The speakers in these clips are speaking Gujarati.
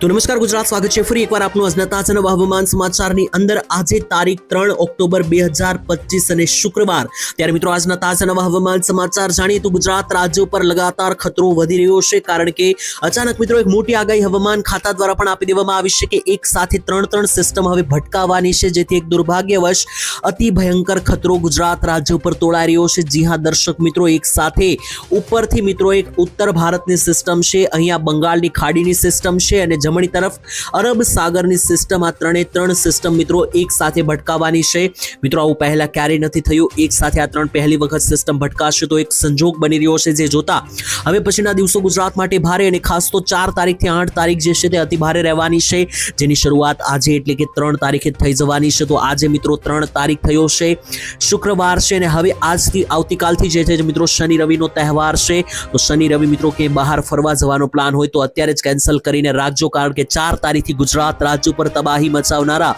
તો નમસ્કાર, ગુજરાત સ્વાગત છે ફરી એકવાર આપનું આજના તાજા નવા હવામાન સમાચારની અંદર. આજે તારીખ ત્રણ ઓક્ટોબર બે હજાર પચીસ અને શુક્રવાર. ત્યારે મિત્રો, આજના તાજા નવા હવામાન સમાચાર જાણીએ તો ગુજરાત રાજ્ય ઉપર લગાતાર ખતરો વધી રહ્યો છે, કારણ કે અચાનક મિત્રો એક મોટી આગાહી હવામાન ખાતા દ્વારા પણ આપી દેવામાં આવી છે કે એક સાથે ત્રણ ત્રણ સિસ્ટમ હવે ભટકાવાની છે, જેથી એક દુર્ભાગ્યવશ અતિ ભયંકર ખતરો ગુજરાત રાજ્ય ઉપર તોળાઈ રહ્યો છે. જી હા, દર્શક મિત્રો, એક સાથે ઉપરથી મિત્રો એક ઉત્તર ભારતની સિસ્ટમ છે, અહીંયા બંગાળની ખાડીની સિસ્ટમ છે અને જમણી તરફ અરબ સાગરની સિસ્ટમ આ ત્રણે ત્રણ સિસ્ટમ મિત્રો એક સાથે ભટકાવાની છે. મિત્રો, આવું પહેલા ક્યારેય નથી થયું. એક સાથે આ ત્રણ પહેલી વખત સિસ્ટમ ભટકાશે તો એક સંજોગ બની રહ્યો છે જે જોતા હવે પછીના દિવસો ગુજરાત માટે ભારે અને ખાસ તો ચાર તારીખથી આઠ તારીખ જે છે તે અતિ ભારે રહેવાની છે. જેની શરૂઆત આજે એટલે કે ત્રણ તારીખે થઈ જવાની છે. તો આજે મિત્રો ત્રણ તારીખ થયો છે. શુક્રવાર છે અને હવે આજથી આવતીકાલથી જે છે મિત્રો શનિ રવિનો તહેવાર છે. તો શનિ રવિ મિત્રો કે બહાર ફરવા જવાનો પ્લાન હોય તો અત્યારે જ કેન્સલ કરીને રાખજો. કારણ કે ચાર તારીખથી ગુજરાત રાજ્ય ઉપર તબાહી મચાવનારા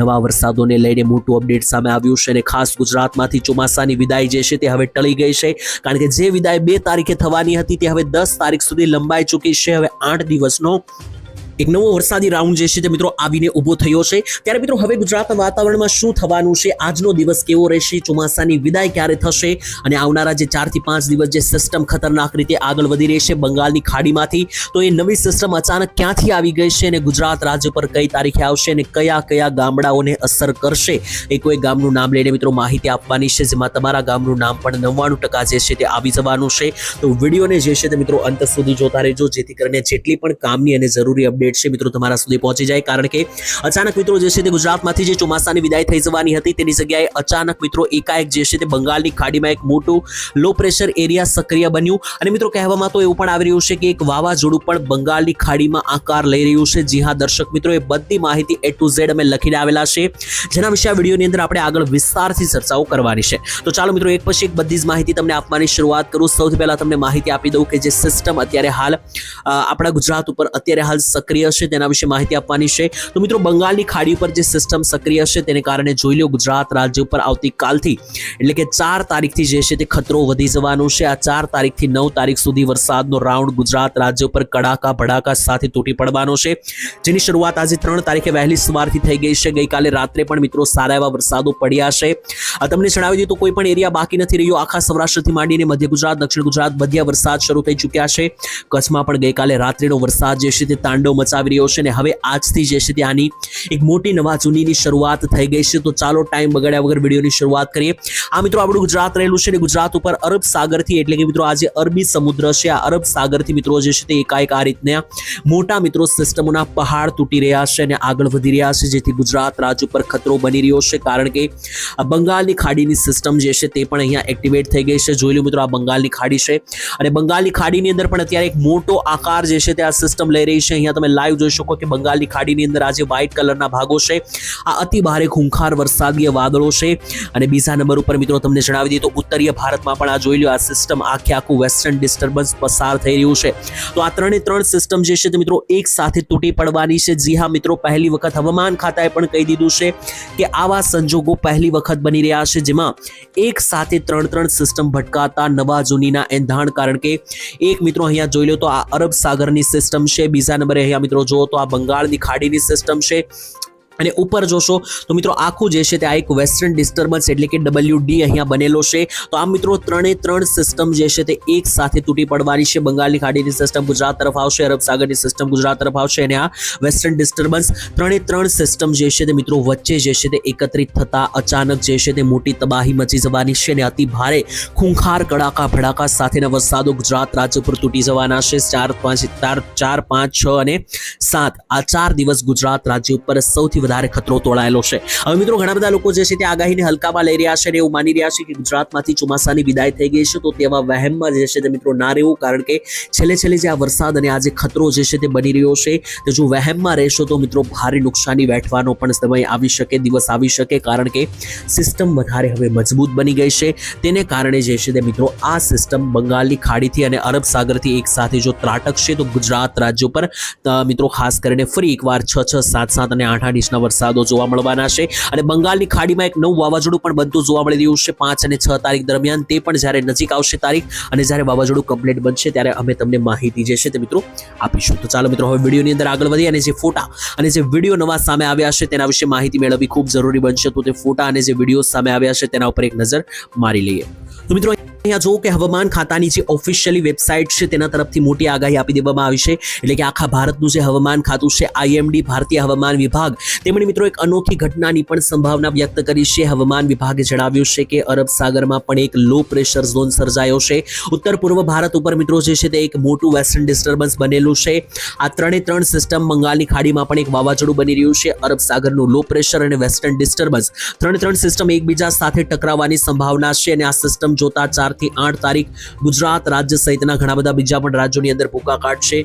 નવા વરસાદોને લઈને મોટું અપડેટ સામે આવ્યું છે અને ખાસ ગુજરાતમાંથી ચોમાસાની વિદાય જે છે તે હવે ટળી ગઈ છે. કારણ કે જે વિદાય બે તારીખે થવાની હતી તે હવે દસ તારીખ સુધી લંબાઈ ચૂકી છે. હવે આઠ દિવસનો એક નવો વરસાદી રાઉન્ડ જે છે તે મિત્રો આવીને ઊભો થયો છે. ત્યારે મિત્રો હવે ગુજરાતના વાતાવરણમાં શું થવાનું છે? આજનો દિવસ કેવો રહેશે? ચોમાસાની વિદાય ક્યારે થશે? અને આવનારા જે ચારથી પાંચ દિવસ જે સિસ્ટમ ખતરનાક રીતે આગળ વધી રહી છે બંગાળની ખાડીમાંથી, તો એ નવી સિસ્ટમ અચાનક ક્યાંથી આવી ગઈ છે અને ગુજરાત રાજ્ય પર કઈ તારીખે આવશે અને કયા કયા ગામડાઓને અસર કરશે? એ કોઈ ગામનું નામ લઈને મિત્રો માહિતી આપવાની છે, જેમાં તમારા ગામનું નામ પણ નવ્વાણું ટકા જે છે તે આવી જવાનું છે. તો વિડીયોને જે છે તે મિત્રો અંત સુધી જોતા રહેજો, જેથી કરીને જેટલી પણ કામની અને જરૂરી અપડેટ છે. મિત્રો, તમારા સુધી પહોંચી જાય. કારણ કે અચાનક મિત્રો જે છે તે ગુજરાતમાંથી જે ચોમાસાની વિદાય થઈ જવાની હતી, તેની જગ્યાએ અચાનક મિત્રો એકાએક જે છે તે બંગાળની ખાડીમાં એક મોટું લો પ્રેશર એરિયા સક્રિય બન્યું. અને મિત્રો, કહેવામાં તો એવું પણ આવી રહ્યું છે કે એક વાવાઝોડું પણ બંગાળની ખાડીમાં આકાર લઈ રહ્યું છે. જી હા, દર્શક મિત્રો, એ બધી માહિતી એ ટુ ઝેડ અમે લખીને આવેલા છે. જેના વિશે આ વિડીયોની અંદર આપણે આગળ વિસ્તારથી ચર્ચાઓ કરવાની છે. તો ચાલો મિત્રો, એક પછી એક બધી જ માહિતી તમને આપવાની શરૂઆત કરું. સૌથી પહેલા તમને માહિતી આપી દઉં કે જે સિસ્ટમ અત્યારે હાલ આપણા ગુજરાત ઉપર અત્યારે હાલ સક્રિય છે તેના વિશે માહિતી આપવાની છે. તો મિત્રો, બંગાળની ખાડી ઉપર જે સિસ્ટમ સક્રિય છે તેને કારણે જોઈ લો, ગુજરાત રાજ્ય ઉપર આવતીકાલથી એટલે કે ચાર તારીખથી જે છે તે ખતરો વધી જવાનો છે. આ ચાર તારીખથી નવ તારીખ સુધી વરસાદનો રાઉન્ડ ગુજરાત રાજ્ય ઉપર કડાકા ભડાકા સાથે તૂટી પડવાનો છે. જેની શરૂઆત આજે ત્રણ તારીખે વહેલી સવારથી થઈ ગઈ છે. ગઈકાલે રાત્રે પણ મિત્રો સારા એવા વરસાદો પડ્યા છે. તમને જણાવી તો કોઈ પણ એરિયા બાકી નથી રહ્યો. આખા સૌરાષ્ટ્રથી માંડીને મધ્ય ગુજરાત, દક્ષિણ ગુજરાત બધ્યા વરસાદ શરૂ થઈ ચૂક્યા છે. કચ્છમાં પણ ગઈકાલે રાત્રિનો વરસાદ જે છે તે તાંડવ મચાવી રહ્યો છે અને હવે આજથી જે છે ત્યાંની એક મોટી નવા જૂનીની શરૂઆત થઈ ગઈ છે. તો ચાલો ટાઈમ બગાડ્યા વગર વિડીયોની શરૂઆત કરીએ. આ મિત્રો આપણું ગુજરાત રહેલું છે અને ગુજરાત ઉપર અરબ સાગરથી એટલે કે મિત્રો આજે અરબી સમુદ્ર છે. આ અરબ સાગરથી મિત્રો જે છે તે એકાએક આ રીતના મોટા મિત્રો સિસ્ટમોના પહાડ તૂટી રહ્યા છે અને આગળ વધી રહ્યા છે. જેથી ગુજરાત રાજ્ય ઉપર ખતરો બની રહ્યો છે. કારણ કે બંગાળની ખાડીની સિસ્ટમ જે છે તે પણ અહીંયા એક્ટિવેટ થઈ ગઈ છે. જોઈ લો મિત્રો આ બંગાળની ખાડી છે. અને બંગાળની ખાડીની અંદર પણ અત્યારે એક મોટો આકાર જે છે તે આ સિસ્ટમ લઈ રહી છે. અહીંયા તમે લાઈવ જોઈ શકો કે બંગાળની ખાડીની અંદર આજે વ્હાઇટ કલરના ભાગો છે. આ અતિ ભારે ખૂંખાર વરસાદીય વાદળો છે. અને બીજા નંબર ઉપર મિત્રો તમને જણાવી દઈએ તો ઉત્તરીય ભારતમાં પણ આ જોઈ લો આ સિસ્ટમ આખે આખું વેસ્ટર્ન ડિસ્ટર્બન્સ પસાર થઈ રહ્યું છે. તો આ ત્રણે ત્રણ સિસ્ટમ જે છે તે મિત્રો એક સાથે તૂટી પડવાની છે. જી હા, મિત્રો, પહેલી વખત હવામાન ખાતાએ પણ કહી દીધું છે કે આવા સંજોગો પહેલી વખત બની રહ્યા છે, જેમાં એક સાથે ત્રણ ત્રણ સિસ્ટમ ભટકાતા નવા જૂનીના એંધાણ કારણ કે એક મિત્રો અહીંયા જોઈ લો તો આ અરબ સાગરની સિસ્ટમ છે. બીજા નંબરે અહીંયા મિત્રો જુઓ તો આ બંગાળની ખાડીની સિસ્ટમ છે. અને ઉપર જોશો તો મિત્રો આખું જે છે તે આ એક વેસ્ટર્ન ડિસ્ટર્બન્સ એટલે કે ડબલ્યુ ડી અહીંયા બનેલો છે. તો આ મિત્રો ત્રણે ત્રણ સિસ્ટમ જે છે તે એક સાથે તૂટી પડવાની છે. બંગાળની ખાડીની સિસ્ટમ ગુજરાત તરફ આવશે, અરબ સાગરની સિસ્ટમ ગુજરાત તરફ આવશે અને આ વેસ્ટર્ન ડિસ્ટર્બન્સ ત્રણે ત્રણ સિસ્ટમ જે છે તે મિત્રો વચ્ચે જે છે તે એકત્રિત થતા અચાનક જે છે તે મોટી તબાહી મચી જવાની છે અને અતિ ભારે ખૂંખાર કડાકા ભડાકા સાથેના વરસાદો ગુજરાત રાજ્ય પર તૂટી જવાના છે. ચાર પાંચ ચાર ચાર પાંચ, છ અને સાત આ ચાર દિવસ ગુજરાત રાજ્ય ઉપર સૌથી વધારે ખતરો તોળાયેલો છે. હવે મિત્રો, ઘણા બધા લોકો જે છે તે આગાહીને હલકામાં લઈ રહ્યા છે અને એવું માની રહ્યા છે કે ગુજરાતમાંથી ચોમાસાની વિદાય થઈ ગઈ છે, તો તેવા વહેમમાં જે છે તે મિત્રો ના રહેવું, કારણ કે છેલ્લે છેલ્લે જે આ વરસાદ અને આ જે ખતરો જે છે તે બની રહ્યો છે, તો જો વહેમમાં રહેશો તો મિત્રો ભારે નુકસાની વેઠવાનો પણ સમય આવી શકે, દિવસ આવી શકે, કારણ કે સિસ્ટમ વધારે હવે મજબૂત બની ગઈ છે. તેને કારણે જે છે તે મિત્રો આ સિસ્ટમ બંગાળની ખાડીથી અને અરબ સાગરથી એક સાથે જો ત્રાટકશે, તો ગુજરાત રાજ્ય પર મિત્રો ખાસ કરીને ફરી એકવાર છ છ સાત સાત અને આઠ આઠ ઇંચના વરસાદો જોવા મળવાના છે. અને બંગાળની ખાડીમાં એક નવું વાવાઝોડું પણ બનતું જોવા મળી રહ્યું છે. પાંચ અને છ તારીખ દરમિયાન તે પણ જ્યારે નજીક આવશે તારીખ અને જ્યારે વાવાઝોડું કમ્પ્લીટ બનશે ત્યારે અમે તમને માહિતી જે છે તે મિત્રો આપીશું. તો ચાલો મિત્રો, હવે વિડીયોની અંદર આગળ વધીએ અને જે ફોટા અને જે વીડિયો નવા સામે આવ્યા છે તેના વિશે માહિતી મેળવવી ખૂબ જરૂરી બનશે. તો તે ફોટા અને જે વીડિયો સામે આવ્યા છે તેના ઉપર એક નજર મારી લઈએ. તો મિત્રો અહીંયા જુઓ કે હવામાન ખાતાની જે ઓફિશિયલી વેબસાઇટ છે તેના તરફથી મોટી આગાહી આપી દેવામાં આવી છે. એટલે કે આખા ભારતનું જે હવામાન ખાતું છે આઈએમડી ભારતીય હવામાન વિભાગ, તેમણે મિત્રો એક અનોખી ઘટનાની પણ સંભાવના વ્યક્ત કરી છે. હવામાન વિભાગે જણાવ્યું છે કે અરબ સાગરમાં પણ એક લો પ્રેશર ઝોન સર્જાયો છે. ઉત્તર પૂર્વ ભારત ઉપર મિત્રો જે છે તે એક મોટું વેસ્ટર્ન ડિસ્ટર્બન્સ બનેલું છે. આ ત્રણે ત્રણ સિસ્ટમ બંગાળની ખાડીમાં પણ એક વાવાઝોડું બની રહ્યું છે. અરબ સાગરનું લો પ્રેશર અને વેસ્ટર્ન ડિસ્ટર્બન્સ ત્રણે ત્રણ સિસ્ટમ એકબીજા સાથે ટકરાવવાની સંભાવના છે અને આ સિસ્ટમ જોતા ચારથી આઠ તારીખ ગુજરાત રાજ્ય સહિતના ઘણા બધા બીજા પણ રાજ્યોની અંદર ભૂકા કાઢશે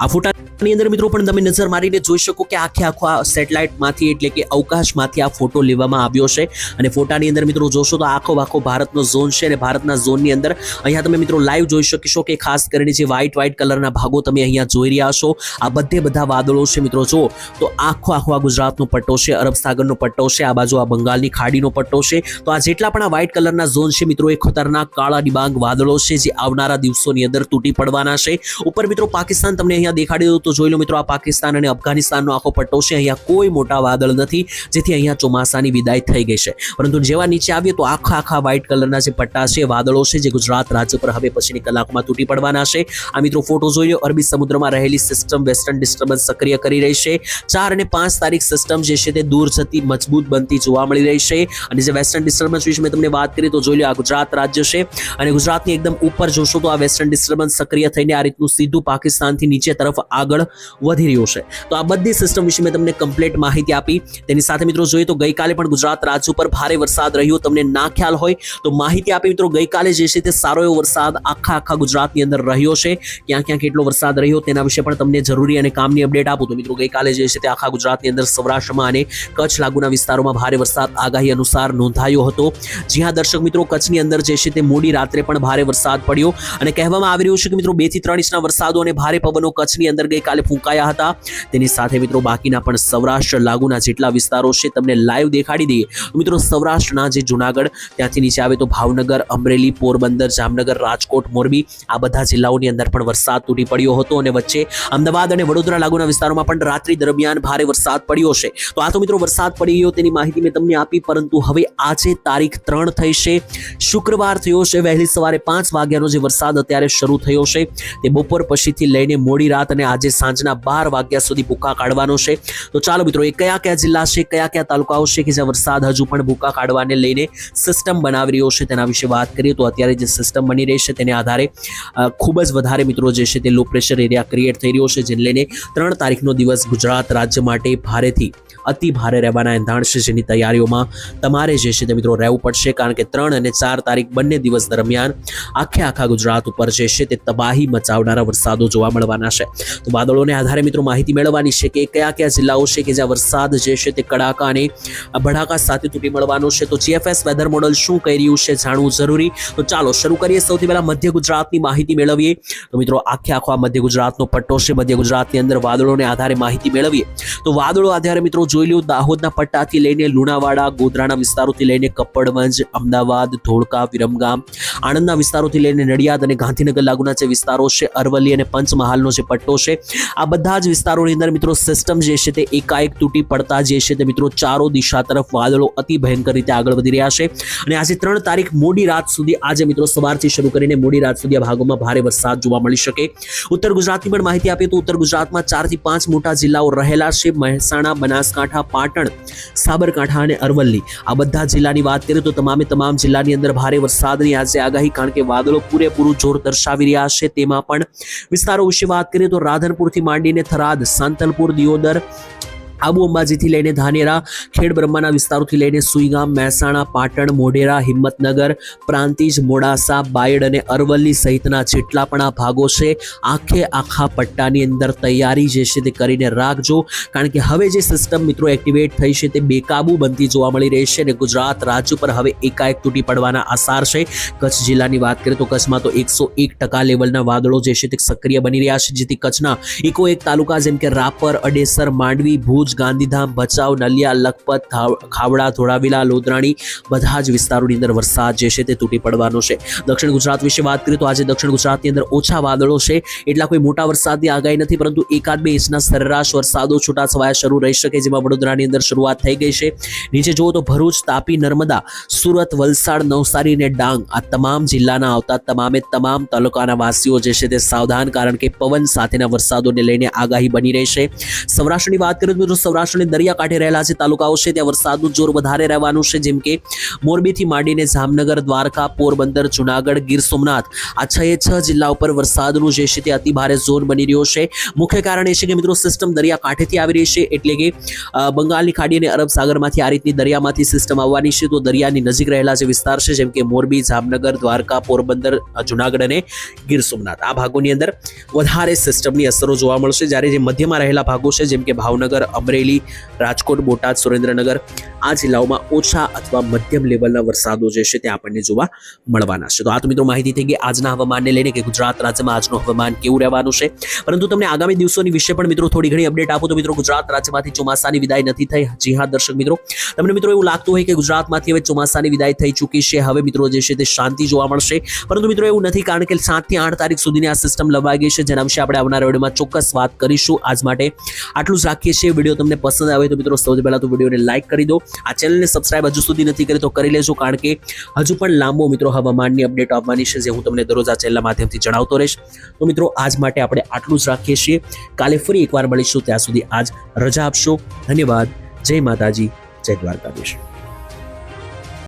આ ફોટાની અંદર મિત્રો પણ તમે નજર મારીને જોઈ શકો કે આખે આખો આ સેટેલાઇટમાંથી એટલે કે અવકાશમાંથી આ ફોટો લેવામાં આવ્યો છે. અને ફોટાની અંદર મિત્રો જોશો તો આખો આખો ભારતનો ઝોન છે અને ભારતના ઝોનની અંદર અહીંયા તમે મિત્રો લાઈવ જોઈ શકશો કે ખાસ કરીને જે વ્હાઇટ વ્હાઇટ કલરના ભાગો તમે અહીંયા જોઈ રહ્યા છો. આ બધે બધા વાદળો છે મિત્રો જો તો આખો આખો આ ગુજરાતનો પટ્ટો છે, અરબ સાગરનો પટ્ટો છે, આ બાજુ આ બંગાળની ખાડીનો પટ્ટો છે. તો આ જેટલા પણ આ વ્હાઇટ કલરના ઝોન છે મિત્રો, એ ખતરનાક કાળા ડિબાંગ વાદળો છે જે આવનારા દિવસોની અંદર તૂટી પડવાના છે. ઉપર મિત્રો પાકિસ્તાન તમને અહીંયા દેખાડી દઉં તો જોઈ લો મિત્રો, આ પાકિસ્તાન અને અફઘાનિસ્તાનનો આખો પટ્ટો છે. અહીંયા કોઈ મોટા વાદળ નથી, જેથી અહીંયા ચોમાસાની વિદાય થઈ ગઈ છે. પરંતુ જેવા નીચે આવીએ તો આખા આખા વ્હાઇટ કલરના જે પટ્ટા છે, વાદળો છે, જે ગુજરાત રાજ્ય પર હવે પછીની કલાકમાં તૂટી પડવાના છે. આ મિત્રો ફોટો જોઈ લો, અરબી સમુદ્રમાં રહેલી સિસ્ટમ વેસ્ટર્ન ડિસ્ટર્બન્સ સક્રિય કરી રહી છે. ચાર અને પાંચ તારીખ સિસ્ટમ જે છે તે દૂર જતી મજબૂત બનતી જોવા મળી રહી છે. અને જે વેસ્ટર્ન ડિસ્ટર્બન્સ વિશે મેં તમને વાત કરી, તો જોઈ લો આ ગુજરાત રાજ્ય છે. અને ગુજરાતની એકદમ ઉપર જોશો તો આ વેસ્ટર્ન ડિસ્ટર્બન્સ સક્રિય થઈને આ રીતનું સીધું પાકિસ્તાનથી નીચે તરફ આગળ વધી રહ્યું છે. તો આ બધી સિસ્ટમ વિશે મેં તમને કમ્પ્લીટ માહિતી આપી. તેની સાથે મિત્રો જોઈએ તો ગઈકાલે પણ ગુજરાત રાજ્ય ઉપર ભારે વરસાદ રહ્યો. તમને ના ખ્યાલ હોય તો માહિતી આપી મિત્રો ગઈકાલે જે છે તે સારો એવો વરસાદ આખા આખા ગુજરાતની અંદર રહ્યો છે. ક્યાં ક્યાં કેટલો વરસાદ રહ્યો તેના વિશે પણ તમને જરૂરી અને કામની અપડેટ આપું. તો મિત્રો ગઈકાલે જે છે તે આખા ગુજરાતની અંદર સૌરાષ્ટ્રમાં અને કચ્છ લાગુના વિસ્તારોમાં ભારે વરસાદ આગાહી અનુસાર નોંધાયો હતો. જ્યાં દર્શક મિત્રો, કચ્છની અંદર જે છે તે મોડી રાત્રે પણ ભારે વરસાદ પડ્યો. અને કહેવામાં આવી રહ્યું છે કે મિત્રો બેથી ત્રણ ઇંચના વરસાદો અને ભારે પવનો કચ્છની અંદર ગઈકાલે ફૂંકાયા હતા. તેની સાથે મિત્રો બાકીના પણ સૌરાષ્ટ્ર લાગુના જેટલા વિસ્તારો છે, તમને લાઈવ દેખાડી દઈએ. મિત્રો સૌરાષ્ટ્રના જે જુનાગઢ, ત્યાંથી નીચે આવે તો ભાવનગર, અમરેલી, પોરબંદર, જામનગર, રાજકોટ, મોરબી, આ બધા જિલ્લાઓની અંદર પણ વરસાદ તૂટી પડ્યો હતો અને વચ્ચે અમદાવાદ અને વડોદરા લાગુના વિસ્તારોમાં પણ રાત્રિ દરમિયાન ભારે વરસાદ પડ્યો છે. તો આ તો મિત્રો વરસાદ પડી ગયો તેની માહિતી મેં તમને આપી, પરંતુ હવે આજે તારીખ ત્રણ થઈ છે. શુક્રવાર થયો છે, વહેલી સવારે પાંચ વાગ્યાનો જે વરસાદ અત્યારે શરૂ થયો છે, તે બપોર પછીથી લઈને મોડી રાત અને આજે સાંજના બાર વાગ્યા સુધી ભૂકા કાઢવાનો છે. તો ચાલો મિત્રો, એ કયા કયા જિલ્લા છે, કયા કયા તાલુકાઓ છે કે જ્યાં વરસાદ હજુ પણ ભૂકા કાઢવાને લઈને સિસ્ટમ બનાવી રહ્યો છે તેના વિશે વાત કરીએ તો અત્યારે જે સિસ્ટમ બની રહી છે તેને આધારે ખૂબ જ વધારે મિત્રો જે છે તે લો પ્રેશર એરિયા ક્રિએટ થઈ રહ્યો છે, જેને લઈને ત્રણ તારીખનો દિવસ ગુજરાત રાજ્ય માટે ભારેથી અતિ ભારે રહેવાના એંધાણ છે જેની તૈયારીઓમાં તમારે જે છે તે મિત્રો રહેવું પડશે, કારણ કે ત્રણ અને ચાર તારીખ બંને દિવસ દરમિયાન આખે આખા ગુજરાત ઉપર જે છે તે તબાહી મચાવનારા વરસાદો જોવા મળવાના છે. તો વાદળોને આધારે મિત્રો માહિતી મેળવવાની છે કે કયા કયા જિલ્લાઓ છે કે જ્યાં વરસાદ જે છે તે કડાકા અને ભડાકા સાથે તૂટી મળવાનો છે. તો જીએફએસ વેધર મોડલ શું કહી રહ્યું છે જાણવું જરૂરી. તો ચાલો શરૂ કરીએ. સૌથી પહેલાં મધ્ય ગુજરાતની માહિતી મેળવીએ. તો મિત્રો આખે આખો આ મધ્ય ગુજરાતનો પટ્ટો છે. મધ્ય ગુજરાતની અંદર વાદળોને આધારે માહિતી મેળવીએ. તો વાદળો આધારે મિત્રો જોઈ લ્યો, દાહોદના પટ્ટાથી લઈને લુણાવાડા, ગોધરાના વિસ્તારોથી લઈને કપ્પડવંજ, અમદાવાદ, ધોળકા, વિરમગામ, આણંદના વિસ્તારોથી લઈને નડિયાદ અને ગાંધીનગર લાગુના જે વિસ્તારો છે, અરવલ્લી અને પંચમહાલનો જે પટ્ટો છે, આ બધા જ વિસ્તારોની અંદર મિત્રો સિસ્ટમ જે છે તે એકાએક તૂટી પડતા જે છે તે મિત્રો ચારો દિશા તરફ વાદળો અતિ ભયંકર રીતે આગળ વધી રહ્યા છે. અને આજે ત્રણ તારીખ મોડી રાત સુધી આજે મિત્રો સવારથી શરૂ કરીને મોડી રાત સુધી આ ભાગોમાં ભારે વરસાદ જોવા મળી શકે. ઉત્તર ગુજરાતની પણ માહિતી આપીએ તો ઉત્તર ગુજરાતમાં ચારથી પાંચ મોટા જિલ્લાઓ રહેલા છે. મહેસાણા, બનાસકાંઠા પાટણ, સાબરકાંઠા અને અરવલ્લી. આ બધા જિલ્લાની વાત કરીએ તો તમામે તમામ જિલ્લાની અંદર ભારે વરસાદની આજે આગાહી, કારણ કે વાદળો પૂરેપૂરું જોર દર્શાવી રહ્યા છે. તેમાં પણ વિસ્તારો વિશે વાત કરીએ તો રાધનપુરથી માંડીને થરાદ, સાંતલપુર, દિયોદર આબુ અંબાજીથી લઈને ધાનેરા, ખેડ બ્રહ્માના વિસ્તારોથી લઈને સુઈગામ, મહેસાણા, પાટણ, મોઢેરા, હિંમતનગર, પ્રાંતિજ, મોડાસા, બાયડ અને અરવલ્લી સહિતના જેટલા પણ આ ભાગો છે, આખે આખા પટ્ટાની અંદર તૈયારી જે છે તે કરીને રાખજો. કારણ કે હવે જે સિસ્ટમ મિત્રો એક્ટિવેટ થઈ છે તે બેકાબુ બનતી જોવા મળી રહી છે અને ગુજરાત રાજ્ય પર હવે એકાએક તૂટી પડવાના આસાર છે. કચ્છ જિલ્લાની વાત કરીએ તો કચ્છમાં તો એકસો એક ટકા લેવલના વાદળો જે છે તે સક્રિય બની રહ્યા છે, જેથી કચ્છના એકો એક તાલુકા જેમ કે રાપર, અડેસર, માંડવી, ભુજ ગાંધીધામ, ભચાઉ, નલિયા, લખપત ખાવડા ધોળાવીલા લોદરાણી બધા જ વિસ્તારોની અંદર વરસાદ જે છે તે તૂટી પડવાનો છે. દક્ષિણ ગુજરાત વિશે વાત કરીએ તો આજે દક્ષિણ ગુજરાતની અંદર ઓછા વાદળો છે. એટલા કોઈ મોટા વરસાદની આગાહી નથી, પરંતુ એકાદ બે ઇંચના સરેરાશ વરસાદો છૂટાછવાયા શરૂ રહી શકે જેમાં વડોદરાની અંદર શરૂઆત થઈ ગઈ છે. નીચે જુઓ તો ભરૂચ, તાપી, નર્મદા, સુરત, વલસાડ, નવસારી અને ડાંગ આ તમામ જિલ્લાના આવતા તમામે તમામ તાલુકાના વાસીઓ જે છે તે સાવધાન, કારણ કે પવન સાથેના વરસાદોને લઈને આગાહી બની રહેશે સૌરાષ્ટ્રની વાત કરીએ તો સૌરાષ્ટ્રની દરિયાકાંઠે રહેલા જે તાલુકાઓ છે, ત્યાં વરસાદનું જોર વધારે રહેવાનું છે, જેમ કે મોરબીથી માંડીને જામનગર, દ્વારકા, પોરબંદર, જુનાગઢ, ગીર સોમનાથ. આ છ એ છ જિલ્લા ઉપર વરસાદનું જે છે તે અતિ ભારે ઝોન બની રહ્યો છે. મુખ્ય કારણ એ છે કે મિત્રો સિસ્ટમ દરિયાકાંઠેથી આવી રહી છે, એટલે કે બંગાળની ખાડી અને અરબ સાગરમાંથી આ રીતની દરિયામાંથી સિસ્ટમ આવવાની છે. તો દરિયાની નજીક રહેલા જે વિસ્તાર છે, જેમ કે મોરબી, જામનગર, દ્વારકા, પોરબંદર, જુનાગઢ અને ગીર સોમનાથ. આ ભાગોની અંદર વધારે સિસ્ટમની અસરો જોવા મળશે. જ્યારે જે મધ્યમાં રહેલા ભાગો છે, જેમ કે ભાવનગર, અમરેલી રાજકોટ, બોટાદ, સુરેન્દ્રનગર આ જિલ્લાઓમાં ઓછા અથવા મધ્યમ લેવલના વરસાદો જે છે તે આપણને જોવા મળવાના છે. તો આ તો મિત્રો માહિતી થઈ ગઈ આજના હવામાનને લઈને કે ગુજરાત રાજ્યમાં આજનું હવામાન કેવું રહેવાનું છે. પરંતુ તમને આગામી દિવસોની વિશે પણ મિત્રો થોડી ઘણી અપડેટ આપો તો મિત્રો ગુજરાત રાજ્યમાંથી ચોમાસાની વિદાય નથી થઈ. જી હા, દર્શક મિત્રો. તમને મિત્રો એવું લાગતું હોય કે ગુજરાતમાંથી હવે ચોમાસાની વિદાય થઈ ચૂકી છે. હવે મિત્રો જે છે તે શાંતિ જોવા મળશે. પરંતુ મિત્રો એવું નથી કારણ કે સાતથી આઠ તારીખ સુધીની આ સિસ્ટમ લવાઈ ગઈ છે. જેના વિશે આપણે આવનારા વિડીયોમાં ચોક્કસ વાત કરીશું. આજ માટે આટલું જ રાખીએ છીએ. વીડિયો તમને પસંદ આવે તો મિત્રો સૌથી પહેલાં તો વિડીયોને લાઇક કરી દો. આ ચેનલને સબસ્ક્રાઇબ હજુ સુધી નથી કરી તો કરી લેજો, કારણ કે હજુ પણ લાંબો મિત્રો હવામાનની અપડેટ આવવાની છે, જે હું તમને દરરોજ આ ચેનલના માધ્યમથી જણાવતો રહીશ. તો મિત્રો, આજ માટે આપણે આટલું જ રાખીએ છીએ. કાલે ફરી એકવાર મળીશું. ત્યાં સુધી આજ રજા આપશો. ધન્યવાદ. જય માતાજી. જય દ્વારકાધીશ.